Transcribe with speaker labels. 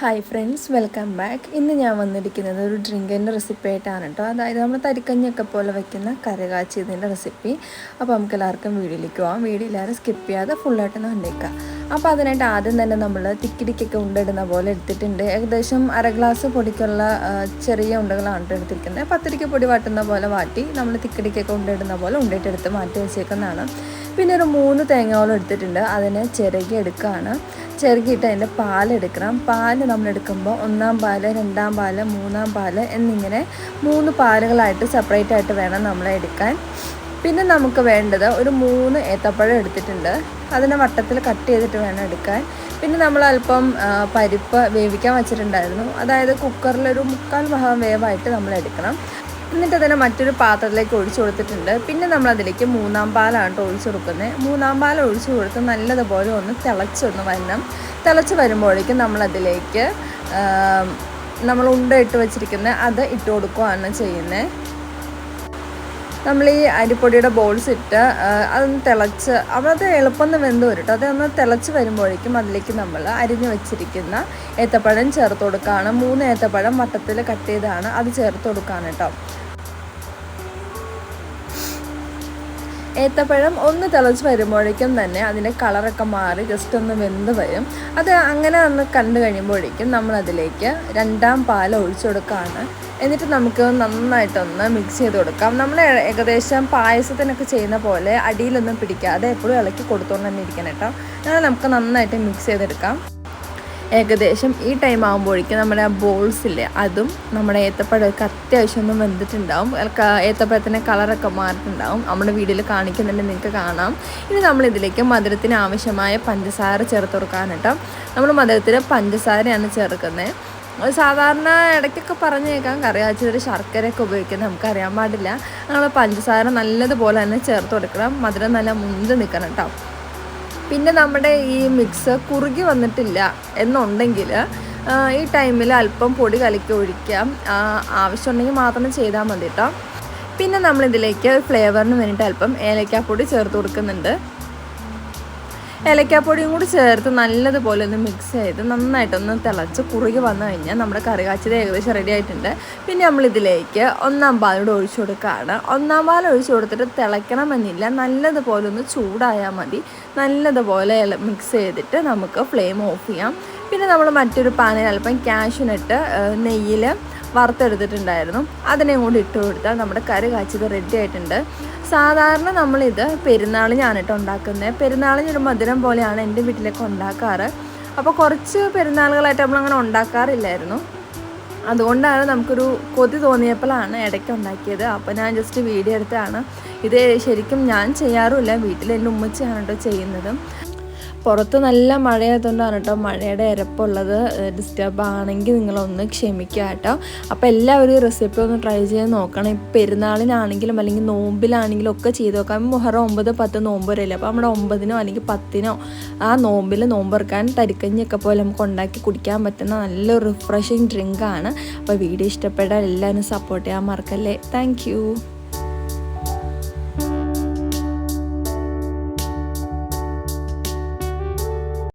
Speaker 1: Hi friends welcome back ഇന്ന് ഞാൻ വന്നിരിക്കുന്നത് ഒരു ഡ്രിങ്കിന്റെ റെസിപ്പി ആയിട്ടാണ് കേട്ടോ അതായത് നമ്മൾ തരിക്കഞ്ഞൊക്കെ പോലെ വെക്കുന്ന കരകാച്ചിയതിന്റെ റെസിപ്പി അപ്പോൾ നമുക്ക് എല്ലാവർക്കും വീഡിയോയിലേക്ക് പോകാം വീഡിയോ എല്ലാവരും സ്കിപ്പ് ചെയ്യാതെ ഫുള്ളായിട്ട് കണ്ടേക്കാം. അപ്പോൾ അതിനായിട്ട് ആദ്യം തന്നെ നമ്മൾ തിക്കിടിക്കൊക്കെ ഉണ്ടിടുന്ന പോലെ എടുത്തിട്ടുണ്ട്. ഏകദേശം അര ഗ്ലാസ് പൊടിക്കുള്ള ചെറിയ ഉണ്ടകളാണ് എടുത്തിരിക്കുന്നത്. പത്തിരിക്ക പൊടി വാട്ടുന്ന പോലെ വാട്ടി നമ്മൾ തിക്കിടിക്കൊക്കെ ഉണ്ടിടുന്ന പോലെ ഉണ്ടിട്ടെടുത്ത് മാറ്റി വെച്ചേക്കുന്നതാണ്. പിന്നെ ഒരു മൂന്ന് തേങ്ങയോളം എടുത്തിട്ടുണ്ട്. അതിനെ ചിരകി എടുക്കുകയാണ്. ചിരകിയിട്ട് അതിന്റെ പാലെടുക്കണം പാൽ നമ്മൾ എടുക്കുമ്പോൾ ഒന്നാം പാൽ രണ്ടാം പാൽ മൂന്നാം പാൽ എന്നിങ്ങനെ മൂന്ന് പാലുകളായിട്ട് സെപ്പറേറ്റ് ആയിട്ട് വേണം നമ്മൾ എടുക്കാൻ. പിന്നെ നമുക്ക് വേണ്ടത് ഒരു മൂന്ന് ഏത്തപ്പഴം എടുത്തിട്ടുണ്ട്. അതിനെ വട്ടത്തിൽ കട്ട് ചെയ്തിട്ട് വേണം എടുക്കാൻ. പിന്നെ നമ്മൾ അല്പം പരിപ്പ് വേവിക്കാൻ വെച്ചിട്ടുണ്ടായിരുന്നു. അതായത് കുക്കറിലൊരു മുക്കാൽ ഭാഗം വേവായിട്ട് നമ്മൾ എടുക്കണം. എന്നിട്ട് അതിനെ മറ്റൊരു പാത്രത്തിലേക്ക് ഒഴിച്ചു കൊടുത്തിട്ടുണ്ട്. പിന്നെ നമ്മൾ അതിലേക്ക് മൂന്നാം പാലാണ് കേട്ടോ ഒഴിച്ചു കൊടുക്കുന്നത്. മൂന്നാം പാൽ ഒഴിച്ചു കൊടുത്ത് നല്ലതുപോലെ ഒന്ന് തിളച്ചൊന്ന് വരണം. തിളച്ച് വരുമ്പോഴേക്കും നമ്മളതിലേക്ക് നമ്മൾ ഉണ്ട ഇട്ട് വെച്ചിരിക്കുന്ന അത് ഇട്ട് കൊടുക്കുകയാണ് ചെയ്യുന്നത്. നമ്മൾ ഈ അരിപ്പൊടിയുടെ ബോൾസ് ഇട്ട് അതൊന്ന് തിളച്ച് അത് എളുപ്പം വെന്ത് വരും അതൊന്ന് തിളച്ച് വരുമ്പോഴേക്കും അതിലേക്ക് നമ്മൾ അരിഞ്ഞു വെച്ചിരിക്കുന്ന ഏത്തപ്പഴം ചേർത്ത് കൊടുക്കുകയാണ് മൂന്ന് ഏത്തപ്പഴം വട്ടത്തിൽ കട്ട് ചെയ്താണ് അത് ചേർത്ത് കൊടുക്കുകയാണ് കേട്ടോ ഏത്തപ്പഴം ഒന്ന് തിളച്ച് വരുമ്പോഴേക്കും തന്നെ അതിന്റെ കളറൊക്കെ മാറി ജസ്റ്റ് ഒന്ന് വെന്ത് വരും. അത് അങ്ങനെ ഒന്ന് കണ്ടു കഴിയുമ്പോഴേക്കും നമ്മളതിലേക്ക് രണ്ടാം പാൽ ഒഴിച്ചു കൊടുക്കുകയാണ് എന്നിട്ട് നമുക്ക് നന്നായിട്ടൊന്ന് മിക്സ് ചെയ്ത് കൊടുക്കാം. നമ്മൾ ഏകദേശം പായസത്തിനൊക്കെ ചെയ്യുന്ന പോലെ അടിയിലൊന്നും പിടിക്കാതെ എപ്പോഴും ഇളക്കി കൊടുത്തോണ്ട് തന്നെ ഇരിക്കണം കേട്ടോ. അങ്ങനെ നമുക്ക് നന്നായിട്ട് മിക്സ് ചെയ്തെടുക്കാം. ഏകദേശം ഈ ടൈം ആകുമ്പോഴേക്കും നമ്മുടെ ആ ബോൾസില്ലേ അതും നമ്മുടെ ഏത്തപ്പഴമൊക്കെ അത്യാവശ്യം ഒന്നും വെന്തിട്ടുണ്ടാവും. ഏത്തപ്പഴത്തിന്റെ കളറൊക്കെ മാറിയിട്ടുണ്ടാവും. നമ്മുടെ വീഡിയോയിൽ കാണിക്കുന്നുണ്ട് നിങ്ങൾക്ക് കാണാം. ഇനി നമ്മളിതിലേക്ക് മധുരത്തിന് ആവശ്യമായ പഞ്ചസാര ചേർത്ത് കൊടുക്കാൻ നമ്മൾ മധുരത്തിന് പഞ്ചസാരയാണ് ചേർക്കുന്നത്. സാധാരണ ഇടയ്ക്കൊക്കെ പറഞ്ഞു കേൾക്കാം കറിയാച്ചൊരു ശർക്കരയൊക്കെ ഉപയോഗിക്കുന്നത് നമുക്കറിയാൻ പാടില്ല. നമ്മൾ പഞ്ചസാര നല്ലതുപോലെ തന്നെ ചേർത്ത് കൊടുക്കണം. മധുരം നല്ല മുന്ത് നിൽക്കണം കേട്ടോ പിന്നെ നമ്മുടെ ഈ മിക്സ് കുറുകി വന്നിട്ടില്ല എന്നുണ്ടെങ്കിൽ ഈ ടൈമിൽ അല്പം പൊടി കലക്കി ഒഴിക്കാം. ആവശ്യമുണ്ടെങ്കിൽ മാത്രം ചെയ്താൽ മതി കേട്ടോ പിന്നെ നമ്മളിതിലേക്ക് ഫ്ലേവറിന് വേണ്ടിയിട്ട് അല്പം ഏലക്കാപ്പൊടി ചേർത്ത് കൊടുക്കുന്നുണ്ട്. ഏലക്കാപ്പൊടിയും കൂടി ചേർത്ത് നല്ലതുപോലെ ഒന്ന് മിക്സ് ചെയ്ത് നന്നായിട്ടൊന്ന് തിളച്ച് കുറുകി വന്നു കഴിഞ്ഞാൽ നമ്മുടെ കറി കാച്ചത് ഏകദേശം റെഡി ആയിട്ടുണ്ട്. പിന്നെ നമ്മളിതിലേക്ക് ഒന്നാം പാലോട് ഒഴിച്ചു കൊടുക്കുകയാണ്. ഒന്നാം പാൽ ഒഴിച്ചു കൊടുത്തിട്ട് തിളയ്ക്കണമെന്നില്ല. നല്ലതുപോലെ ഒന്ന് ചൂടായാൽ മതി. നല്ലതുപോലെ മിക്സ് ചെയ്തിട്ട് നമുക്ക് ഫ്ലെയിം ഓഫ് ചെയ്യാം. പിന്നെ നമ്മൾ മറ്റൊരു പാനിൽ അല്പം ക്യാഷിനിട്ട് നെയ്യിൽ വറുത്തെടുത്തിട്ടുണ്ടായിരുന്നു. അതിനെയും കൂടി ഇട്ട് കൊടുത്താൽ നമ്മുടെ കറി കാച്ചത് റെഡി ആയിട്ടുണ്ട്. സാധാരണ നമ്മളിത് പെരുന്നാളിനാണ് കേട്ടോ ഉണ്ടാക്കുന്നത് പെരുന്നാളിനൊരു മധുരം പോലെയാണ് എന്റെ വീട്ടിലേക്ക് ഉണ്ടാക്കാറ്. അപ്പോൾ കുറച്ച് പെരുന്നാളുകളായിട്ട് നമ്മളങ്ങനെ ഉണ്ടാക്കാറില്ലായിരുന്നു. അതുകൊണ്ടാണ് നമുക്കൊരു കൊതി തോന്നിയപ്പോഴാണ് ഇടയ്ക്ക് ഉണ്ടാക്കിയത്. അപ്പോൾ ഞാൻ ജസ്റ്റ് വീഡിയോ എടുത്താണ് ഇത് ശരിക്കും ഞാൻ ചെയ്യാറുമില്ല. വീട്ടിൽ എന്റെ ഉമ്മച്ചിയാണ് കേട്ടോ ചെയ്യുന്നത്. പുറത്ത് നല്ല മഴയായതുകൊണ്ടാണ് കേട്ടോ മഴയുടെ ഇരപ്പുള്ളത് ഡിസ്റ്റർബ് ആണെങ്കിൽ നിങ്ങളൊന്ന് ക്ഷമിക്കുക കേട്ടോ. അപ്പോൾ എല്ലാവരും റെസിപ്പി ഒന്ന് ട്രൈ ചെയ്ത് നോക്കണം. ഈ പെരുന്നാളിനാണെങ്കിലും അല്ലെങ്കിൽ നോമ്പിലാണെങ്കിലും ഒക്കെ ചെയ്ത് നോക്കാം. മുഹറം ഒമ്പത് പത്ത് നോമ്പ് വരെയല്ലേ? അപ്പോൾ നമ്മുടെ ഒമ്പതിനോ അല്ലെങ്കിൽ പത്തിനോ ആ നോമ്പിൽ നോമ്പെറുക്കാൻ തരിക്കഞ്ഞൊക്കെ പോലെ നമുക്ക് ഉണ്ടാക്കി കുടിക്കാൻ പറ്റുന്ന നല്ല റിഫ്രഷിങ് ഡ്രിങ്കാണ് അപ്പോൾ വീഡിയോ ഇഷ്ടപ്പെട്ടാൽ എല്ലാവരും സപ്പോർട്ട് ചെയ്യാൻ മറക്കല്ലേ? താങ്ക്